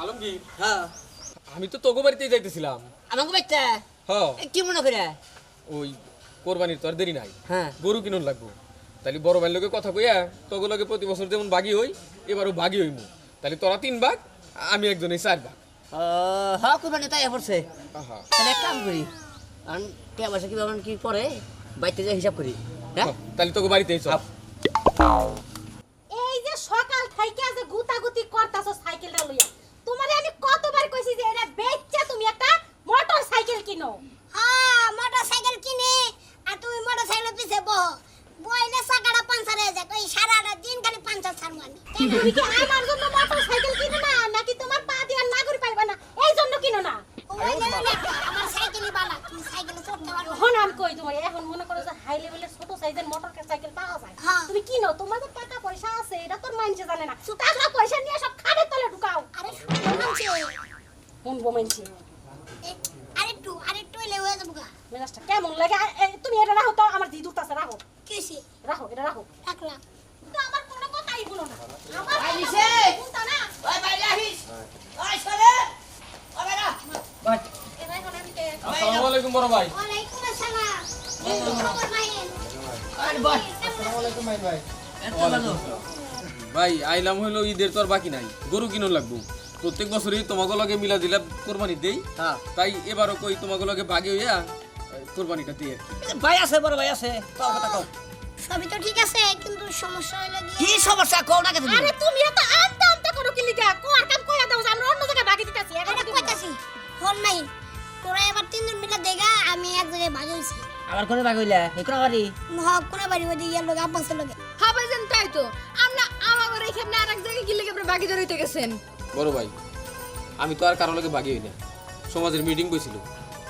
আলমগীর? হ্যাঁ। আমি তো তোগো বাড়িতেই যাইতেছিলাম। আমাকে বাচ্চা হ কি মনে করে? ওই কোরবানির তো আর দেরি নাই। হ্যাঁ। গরু কিনুন লাগবো। তাহলে বড় ভাইয়ের লোকে কথা কইয়া তোগো লগে প্রতি বছর যেমন বাগি হই এবারও বাগি হইমু। তাহলে তোরা তিন ভাগ আমি একজনই চার ভাগ। হ্যাঁ কুরবানি তাই পড়ছে। আহা। তাহলে এক কাম করি কারণ টিয়া পয়সা কি ভাবলাম কি পরে বাইতে যে হিসাব করি। হ্যাঁ? হ, তাহলে তোকে বাড়িতেই চল। এই যে সকাল থাইকে যে গুতাগুতি করতাছো সাইকেলটা লইয়া। তোমারে আমি কতবার কইছি যে এটা বেচছা তুমি একটা মোটর সাইকেল কিনো। হ্যাঁ মোটরসাইকেল কিনে। আর তুমি মোটরসাইকেলের পিছে বহ। বইলে চাকাটা পাঞ্চার হয়ে যায়। ওই সারাটা দিন খালি পাঞ্চার ছাড়বো আমি। তুমি কি আমার জন্য মোটর সাইকেল কিনো না? নাকি তোমার পা দিয়ে নাগরি পাইবা না? এই জন্য কিনো না? ওই আমার সাইকেলই বালা। তুমি সাইকেলে চড়তে পারো। এখন আমি কই তোমার এখন মনে করো যে হাই লেভেলের ছোট সাইজের মোটর সাইকেল পাওয়া যায়। হ্যাঁ। তুমি কিনো? তোমার যে টাকা পয়সা আছে এটা তোর মাইন্ডে জানে না। টাকা পয়সা নিয়ে সব শুনব মানছি আরেকটু আরেকটু এলে হয়ে যাব গা মেজাজটা কেমন লাগে? তুমি এটা রাখো তো আমার দিদুর কাছে রাখো। কেসি? রাখো এটা রাখো। রাখলাম। তো আমার কোনো কথাই হলো না। আমার ভাই নিছে। শুনতা না। ওই বাইরে আসিস ওই সরে ও বাইরা বাট এরা এখন আমি কে? আসসালামু আলাইকুম বড় ভাই। ওয়ালাইকুম আসসালাম। কি খবর মাহিন আর বাট এত ভালো। ভাই আইলাম হইল ঈদের তো আর বাকি নাই। গরু কিনুন লাগবো? প্রত্যেক বছরই তোমাকে লগে মিলা দিলাম কোরবানি দেই। হ্যাঁ। তাই এবারও কই তোমাকে লগে বাগি হইয়া কোরবানিটা দিয়ে ভাই আছে বড় ভাই আছে। কও কথা কও। সবই তো ঠিক আছে কিন্তু সমস্যা হইল কি? সমস্যা? কও না কে তুমি? আরে তুমি এত আনতে আনতে করো কি লিগা? কোয়ার কাম কইয়া দাও আমরা অন্য জায়গায় বাকি দিতেছি আরে এখন কইতাছি হল মাহিন তোরা এবার তিনজন মিলে দেখা আমি এক জায়গায় ভাগ হয়েছি আবার কোনে ভাগ হইলা? এই কোন বাড়ি হক কোনে বাড়ি ওই দিকে লোক আব্বাসের লোকে হবে যেন তাই তো। আমরা আমার এখানে আর এক জায়গায় গিলে আপনি বাকি ধরে হইতে গেছেন। বড় ভাই আমি তো আর কারও লগে বাগি হই না। সমাজের মিটিং কইছিল।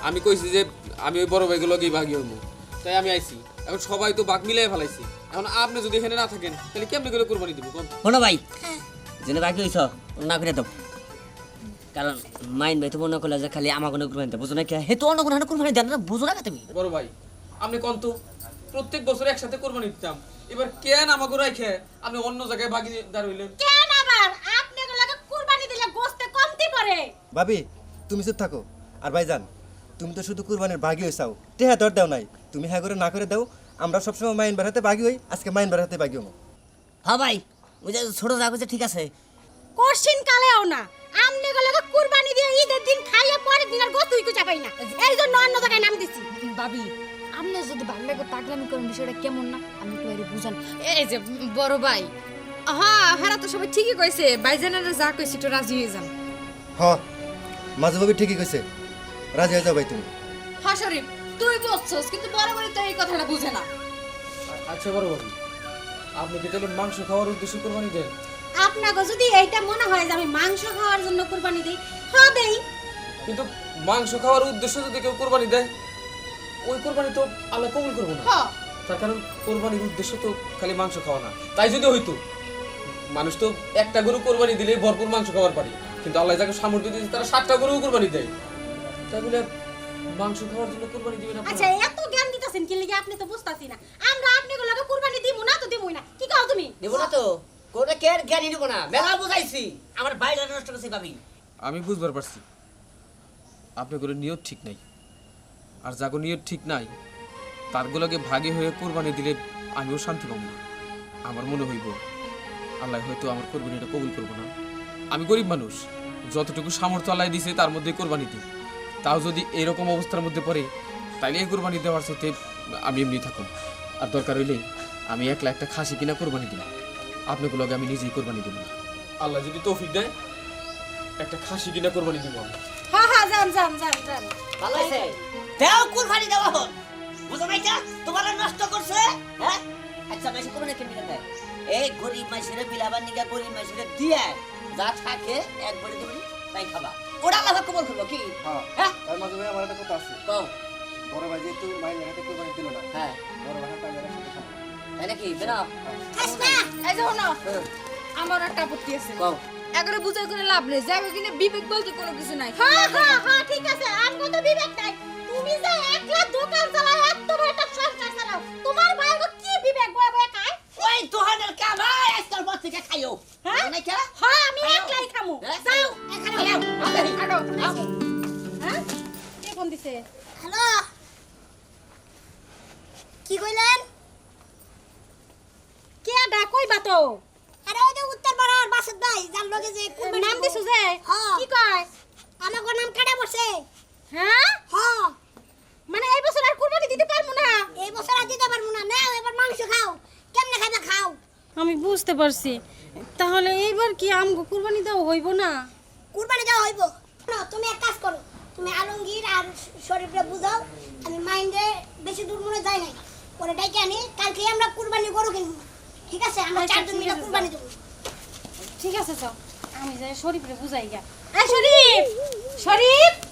আমি কইছি যে আমি ওই বড় ভাইগুলো লগেই বাগি হইমু। তাই আমি আইছি। এখন সবাই তো বাঘ মিলাই ফেলাইছি। এখন আপনি যদি এখানে না থাকেন তাহলে কেমনি করে কোরবানি দিব কোন? শোনো ভাই হ্যাঁ। জেনে বাকি হইছ না করে দাও। কারণ মাইন ভাই তো মনে করলে যে খালি আমার কোনো কুরবানি দেয়। বুঝো না কে? হে তো অন্য কোনো কুরবানি দেন না বুঝো না কে তুমি? বড় ভাই আপনি কোন তো? প্রত্যেক বছর একসাথে কোরবানি দিতাম। এবার কেন আমাকে রাখে আপনি অন্য জায়গায় বাগি দাঁড় হইলেন? কেন আবার আপনি লাগে কুরবানি দিলে গোস্তে পড়ে ভাবি তুমি চুপ থাকো। আর ভাইজান তুমি তো শুধু কুরবানির বাগি হয়ে চাও। টেহা দর দাও নাই। তুমি হ্যাঁ করে না করে দাও। আমরা সবসময় মাইন বেড়াতে বাগি হই আজকে মাইন বেড়াতে বাগি হব হ্যাঁ ভাই ওই যে ছোট যা কইছে ঠিক আছে। কোশ্চিন কালেও না। আপনি লাগে কুরবানি দিয়ে ঈদের দিন খাইয়ে পরের দিন আর গোস্ত উইকু চাপাই না। এই জন্য অন্য জায়গায় নাম দিছি। ভাবি আমনে যদি ভালো লাগে পাগলামি করেন বিষয়টা কেমন না? আমি তো এর বুঝান। এই যে বড় ভাই। হ্যাঁ হারা তো সবাই ঠিকই কইছে। ভাইজানেরা যা কইছে তো রাজি হয়ে যান। হ। মাঝে ভাবি ঠিকই কইছে। রাজি হয়ে যাও ভাই তুমি। হ্যাঁ শরীফ তুই বুঝছস কিন্তু বড় বড় তো এই কথাটা বুঝে না। আচ্ছা বড় ভাই আপনি কি তাহলে মাংস খাওয়ার উদ্দেশ্যে কোরবানি দেন? আপনাকে যদি এইটা মনে হয় যে আমি মাংস খাওয়ার জন্য কুরবানি দিই হ্যাঁ দেই কিন্তু মাংস খাওয়ার উদ্দেশ্য যদি কেউ কোরবানি দেয় ওই কোরবানি তো আল্লাহ কবুল করব না। হ্যাঁ। তার কারণ কোরবানির উদ্দেশ্য তো খালি মাংস খাওয়া না। তাই যদি হইতো মানুষ তো একটা গরু কোরবানি দিলেই ভরপুর মাংস খাওয়ার পারি। কিন্তু আল্লাহ যাকে সামর্থ্য দিয়েছে তারা সাতটা গরু কোরবানি দেয়। তাই বলে মাংস খাওয়ার জন্য কোরবানি দিবেন আচ্ছা এত জ্ঞান দিতেছেন কি লিগে আপনি তো বুঝতাছি না। আমরা আপনি লাগে কুরবানি দিমু না তো দিমুই না। কি কও তুমি? দেবো না তো। কোনে কে জ্ঞানী দেবো না। মেলা বুঝাইছি। আমার বাইরে নষ্ট করছি ভাবি। আমি বুঝবার পারছি। আপনি করে নিয়ত ঠিক নাই। আর যাগো নিয়ত ঠিক নাই তারগুলোকে ভাগে হয়ে কোরবানি দিলে আমিও শান্তি পাবো না। আমার মনে হইব আল্লাহ হয়তো আমার কোরবানিটা কবুল করব না। আমি গরিব মানুষ। যতটুকু সামর্থ্য আল্লাহ দিছে তার মধ্যে কোরবানি দিই। তাও যদি এরকম অবস্থার মধ্যে পড়ে তাইলে এই কোরবানি দেওয়ার সাথে আমি এমনি থাকুন আর দরকার হইলে আমি একলা একটা খাসি কিনা কোরবানি দিব আপনাগুলোকে আমি নিজেই কোরবানি দেব না। আল্লাহ যদি তৌফিক দেয় একটা খাসি কিনা কোরবানি দিব আমি। হ্যাঁ হ্যাঁ যান যান যান যান। ভালো আছে দেও কুরবানি দেওয়া হল বুঝো না তোমার নষ্ট করছে হ্যাঁ? আচ্ছা বেশি দেয়? এই গরিব মাইসিরে বিলাবার নিগা গরিব মাইসিরে দিয়ে যা থাকে একবারে দেবনি তাই খাবা। ওরা আল্লাহ কবল করব কি? হ্যাঁ। হ্যাঁ? তার মাঝে ভাই আমার একটা কথা আছে। কও। বড় ভাই যেহেতু মাইন বেড়াতে কুরবানি দিল না হ্যাঁ। বড় ভাই টাকা সাথে খাব। তাই নাকি? খাস না এই যে শোনো। আমার একটা আপত্তি আছে। কও। একবারে বুঝাই করে লাভ নেই। যাবে কিনা বিবেক বলতে কোনো কিছু নাই। হ্যাঁ হ্যাঁ হ্যাঁ ঠিক আছে। আমগো তো বিবেক নাই। তুমি যে একলা দোকান চালাও এত বড় একটা সংসার চালাও। তোমার ভাইগো তো? আরে ওই যে উত্তর পাড়ার বাসুদ ভাই যার লগে যে নাম। দিছো যে? হ্যাঁ। কি কয়? আমাকে নাম কাটা বসে হ্যাঁ? হ্যাঁ। মানে এই বছর আর কুরবানি দিতে পারব না? এই বছর আর দিতে পারব না। নাও এবার মাংস খাও। কেমনে খাবে খাও। আমি বুঝতে পারছি। তাহলে এইবার কি আমগো কুরবানি দেওয়া হইব না? কুরবানি দেওয়া হইব। না তুমি এক কাজ করো। তুমি আলমগীর আর শরীফরে বুঝাও। আমি মাইন্ডে বেশি দূর মনে যাই নাই। পরে ডাইকে আনি কালকে আমরা কুরবানি গরু কিনবো। ঠিক আছে আমরা আচ্ছা, চারজন মিলে কুরবানি দেব। ঠিক আছে তো আমি যাই শরীফরে বুঝাই গা এই শরীফ! শরীফ!